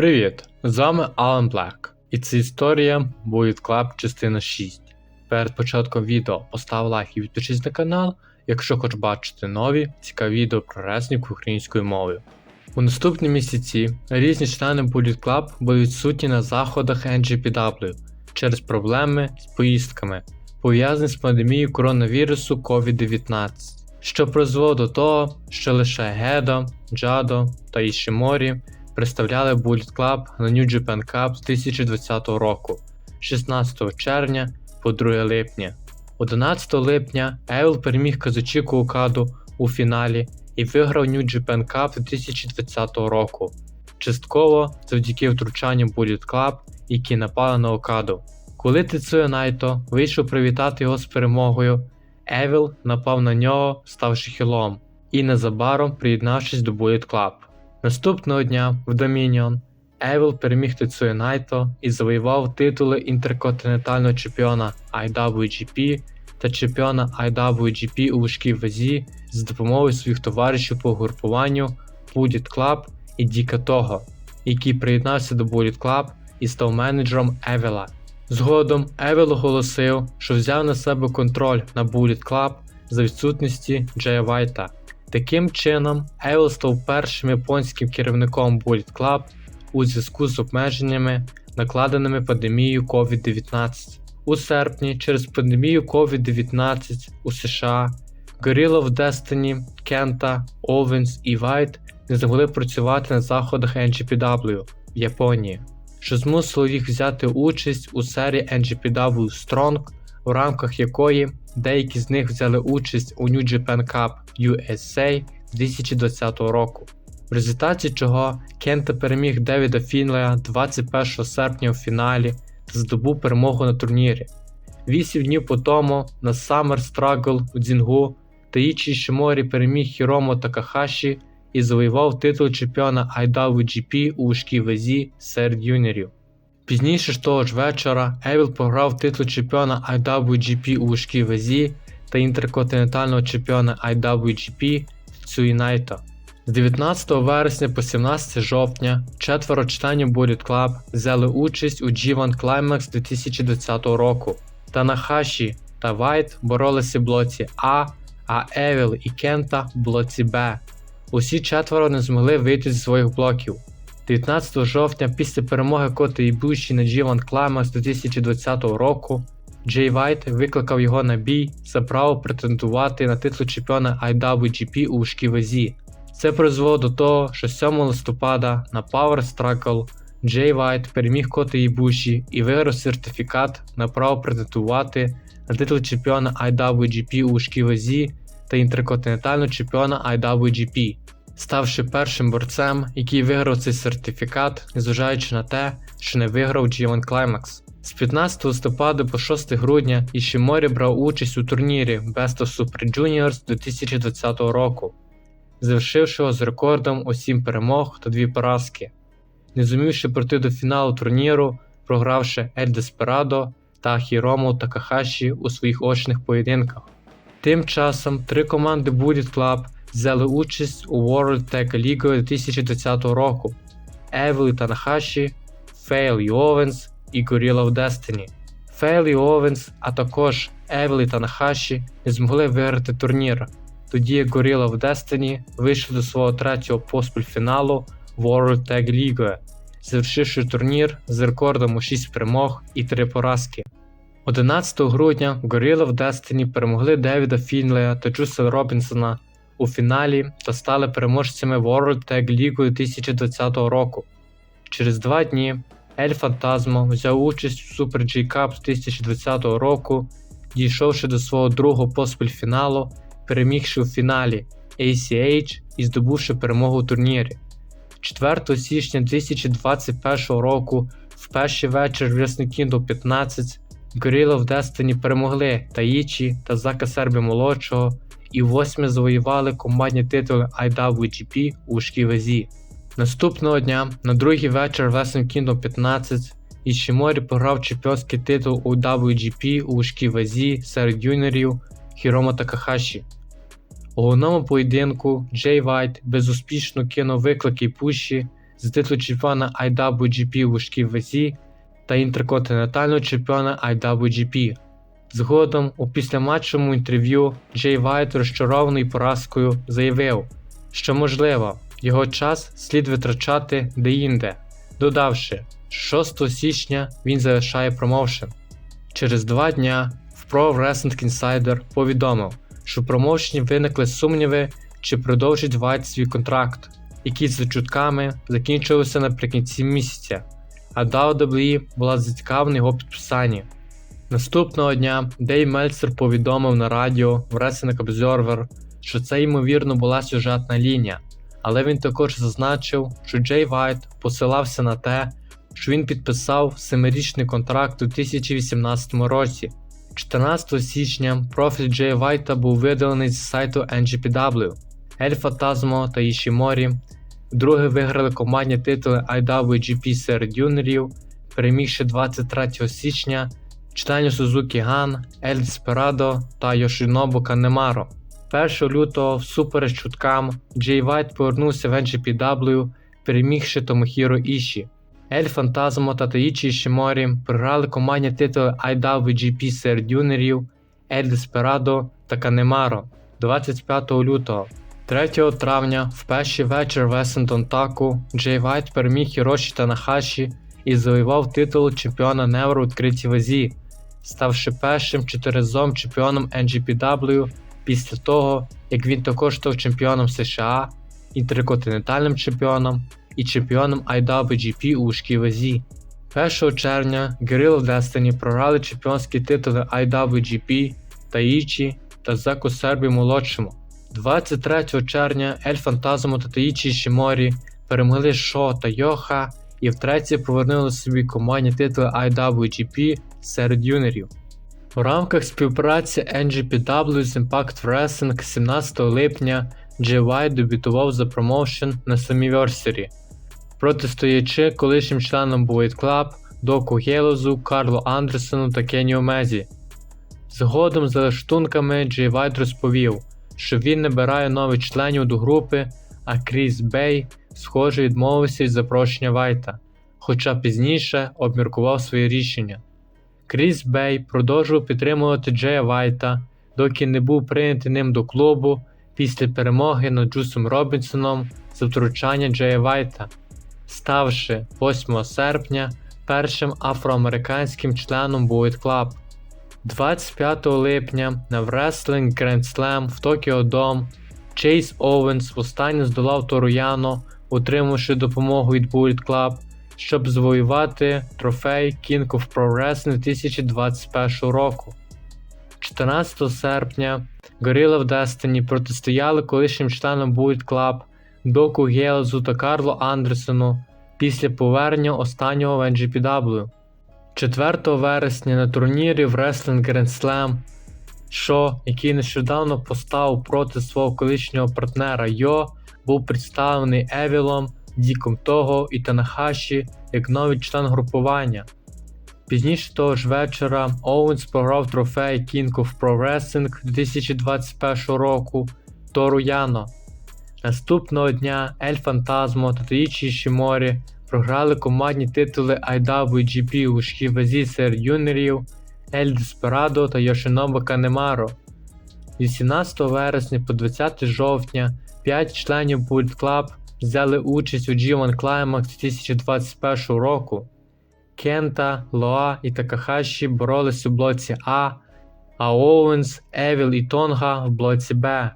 Привіт! З вами Алан Блек, і це історія Bullet Club частина 6. Перед початком відео постав лайк і підпишись на канал, якщо хочеш бачити нові цікаві відео про реслінг українською мовою. У наступні місяці різні члени Bullet Club були відсутні на заходах NGPW через проблеми з поїздками, пов'язані з пандемією коронавірусу COVID-19, що призвело до того, що лише Гедо, Джадо та Ішіморі представляли Bullet Club на New Japan Cup з 2020 року 16 червня по 2 липня. 11 липня Евіл переміг Казучіку Окаду у фіналі і виграв New Japan Cup 2020 року, частково завдяки втручанням Bullet Club, які напали на Окаду. Коли Тецуя Найто вийшов привітати його з перемогою, Евіл напав на нього, ставши хілом, і незабаром приєднавшись до Bullet Club. Наступного дня в Домініон Евіл переміг Тецуя Найто і завоював титули інтерконтинентального чемпіона IWGP та чемпіона IWGP у важкій вазі з допомогою своїх товаришів по групуванню Bullet Club і Діка Того, який приєднався до Bullet Club і став менеджером Евіла. Згодом Евіл оголосив, що взяв на себе контроль на Bullet Club за відсутності Джея Вайта. Таким чином, Евіл став першим японським керівником Bullet Club у зв'язку з обмеженнями, накладеними пандемією COVID-19. У серпні через пандемію COVID-19 у США Gorilla в Destiny, Кента, Овенс і Вайт не змогли працювати на заходах NGPW в Японії, що змусило їх взяти участь у серії NGPW Strong, у рамках якої деякі з них взяли участь у New Japan Cup USA 2020 року. В результаті чого Кента переміг Девіда Фінлея 21 серпня у фіналі та здобув перемогу на турнірі. Вісім днів по тому на Summer Struggle у Дзінгу Таїчі Шиморі переміг Хіромо Такахаші і завоював титул чемпіона IWGP у важкій вазі серед юніорів. Пізніше ж того ж вечора Евіл програв титул чемпіона IWGP у важкій вазі та інтерконтинентального чемпіона IWGP Цуїнайто. З 19 вересня по 17 жовтня четверо членів Bullet Club взяли участь у G1 Climax 2020 року. Танахаші та Вайт боролися в блоці А, а Евіл і Кента в блоці Б. Усі четверо не змогли вийти зі своїх блоків. 19 жовтня після перемоги Коти Ібуші на G1 Climax 2020 року Джей Вайт викликав його на бій за право претендувати на титул чемпіона IWGP у важкій вазі. Це призвело до того, що 7 листопада на Power Struggle Джей Вайт переміг Коти Ібуші і виграв сертифікат на право претендувати на титул чемпіона IWGP у важкій вазі та інтерконтинентального чемпіона IWGP, ставши першим борцем, який виграв цей сертифікат, незважаючи на те, що не виграв G1 Climax. З 15 листопада по 6 грудня Ішіморі брав участь у турнірі Best of Super Juniors 2020 року, завершивши його з рекордом у 7 перемог та 2 поразки, не зумівши пройти до фіналу турніру, програвши Ель Деспирадо та Хіромо Такахаші у своїх очних поєдинках. Тим часом три команди Bullet Club взяли участь у World Tag League 2020 року: Evil і Танахаші, Fail і Gorilla of Destiny. Fail і Owens, а також Evil і Танахаші не змогли виграти турнір, тоді як Gorilla of Destiny вийшли до свого третього поспіль фіналу World Tag League, завершивши турнір з рекордом у 6 перемог і 3 поразки. 11 грудня Gorilla of Destiny перемогли Девіда Фінлея та Джуса Робінсона у фіналі та стали переможцями World Tag League 2020 року. Через два дні Ель Фантазмо взяв участь у Super G Cup 2020 року, дійшовши до свого другого поспіль фіналу, перемігши у фіналі ACH і здобувши перемогу у турнірі. 4 січня 2021 року в перший вечір Wrestling Kingdom 15 Gorilla of Destiny перемогли Таїчі та Зака Сербі молодшого і восьми завоювали командні титули IWGP у важкій. Наступного дня, на другий вечір Wrestling Kingdom 15, Ішіморі програв чемпіонський титул у WGP у важкій серед юніорів Хіромо Такахаші. У головному поєдинку Джей Вайт безуспішно кинув виклики пуші, за титул чемпіона IWGP у важкій та інтерконтинентального чемпіона IWGP. Згодом у післяматчевому інтерв'ю Джей Вайт розчарований поразкою заявив, що можливо, його час слід витрачати деінде, додавши, що 6 січня він залишає промоушен. Через два дня в Pro Wrestling Insider повідомив, що в промоушені виникли сумніви, чи продовжить Вайт свій контракт, який за чутками закінчився наприкінці місяця, а WWE була зацікавлена його підписанні. Наступного дня Дейв Мельцер повідомив на радіо в Wrestling Observer, що це ймовірно була сюжетна лінія, але він також зазначив, що Джей Вайт посилався на те, що він підписав семирічний контракт у 2018 році. 14 січня профіль Джей Вайта був видалений з сайту NGPW. Ель Фантазмо та Ішіморі вдруге виграли командні титули IWGP серед юніорів, перемігши 23 січня членів Сузукі Ган, Ель Деспирадо та Йошинобу Канемаро. 1 лютого, всупереч чуткам, Джей Вайт повернувся в NGPW, перемігши Томохіро Іші. Ель Фантазмо та Таїчі Ішіморі програли командні титули IWGP серед юніорів, Ель Деспирадо та Канемаро 25 лютого. 3 травня в перший вечір Весентон Таку Джей Вайт переміг Хіроші Танахаші і завоював титул чемпіона Невер у відкритій вазі, ставши першим чотиризом чемпіоном NGPW після того, як він також став чемпіоном США, інтерконтинентальним чемпіоном і чемпіоном IWGP у важкій вазі. 1 червня Guerrilla Destiny програли чемпіонські титули IWGP Таїчі та Зеку Сербі молодшому. 23 червня Ель Фантазмо та Таїчі Шіморі перемогли Шо та Йоха і втретє повернули собі командні титули IWGP серед юніорів. У рамках співпраці NGPW з Impact Wrestling 17 липня GY дебютував за промоушен на Slammiversary, протистоячи колишнім членам Bullet Club Доку Гейлозу, Карлу Андерсону та Кенні Омезі. Згодом за лаштунками Джей Вайт розповів, що він набирає нових членів до групи, а Кріс Бей, схоже, відмовився від запрошення Вайта, хоча пізніше обміркував своє рішення. Кріс Бей продовжував підтримувати Джея Вайта, доки не був прийнятий ним до клубу після перемоги над Джусом Робінсоном за втручання Джея Вайта, ставши 8 серпня першим афроамериканським членом Bullet Club. 25 липня на Wrestling Grand Slam в Токіо Дом Чейз Оуенс востаннє здолав Торуяно, отримавши допомогу від Bullet Club, щоб завоювати трофей King of Pro Wrestling 2021 року. 14 серпня Gorilla в Destiny протистояли колишнім членам Bullet Club Доку Гейлзу та Карлу Андерсону після повернення останнього в NGPW. 4 вересня на турнірі в Wrestling Grand Slam Шо, який нещодавно поставив проти свого колишнього партнера Йо, був представлений Евілом, Діком Того і Танахаші як новий член групування. Пізніше того ж вечора Оуенс програв трофей King of Pro Wrestling 2021 року Тору Яно. Наступного дня Ель Фантазмо та Таїчі Шіморі програли командні титули IWGP у важкій вазі серед юніорів Ель Деспирадо та Йошиноба Канемаро. 18 вересня по 20 жовтня 5 членів Bullet Club взяли участь у G1 Climax 2021 року. Кента, Лоа і Такахаші боролись у блоці А, а Оуенс, Евіл і Тонга в блоці Б.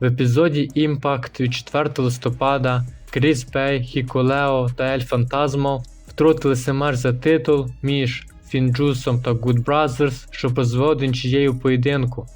В епізоді Impact від 4 листопада Кріс Бей, Хіколео та Ель Фантазмо втрутилися матч за титул між Фінджусом та Good Brothers, що призвело до нічиєї поєдинку.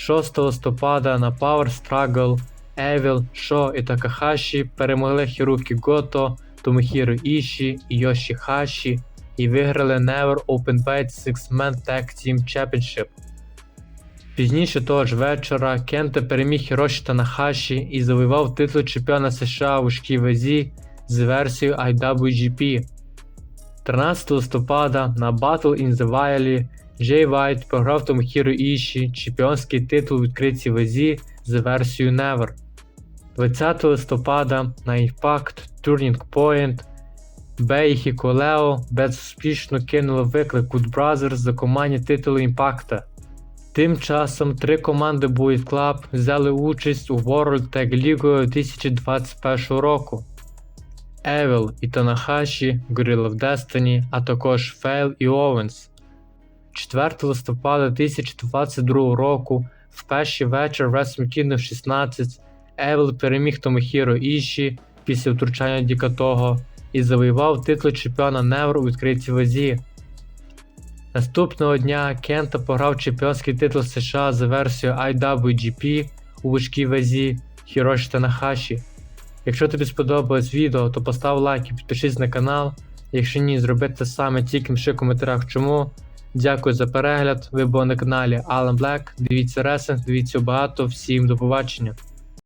6 листопада на Power Struggle Евіл, Шо і Такахаші перемогли Хірукі Гото, Томохіро Іші і Йоші Хаші і виграли Never Open Weight Six Man Tag Team Championship. Пізніше того ж вечора Кента переміг Хіроші Танахаші і завоював титул чемпіона США у важкій вазі з версією IWGP. 13 листопада на Battle in the Valley Джей Вайт програв Томохіро Іші чемпіонський титул у відкритій вазі за версією Never. 20 листопада на Impact Turning Point, Бей Хіколео безуспішно кинули виклик Good Brothers за командні титулу Імпакта. Тим часом три команди Bullet Club взяли участь у World Tag League 2021 року. Evil і Танахаші, Gorilla of Destiny, а також Fail і Owens. 4 листопада 2022 року в перший вечір Wrestling Kingdom 16 Evil переміг Томохіро Іші після втручання Діка Того і завоював титул чемпіона Невр у відкритій вазі. Наступного дня Кента пограв чемпіонський титул США за версією IWGP у важкій вазі Хіроші Танахаші. Якщо тобі сподобалось відео, то постав лайк і підпишись на канал. Якщо ні, зроби те саме, тільки напиши в коментарях чому. Дякую за перегляд. Ви були на каналі Alan Black. Дивіться ресинг, дивіться багато. Всім до побачення.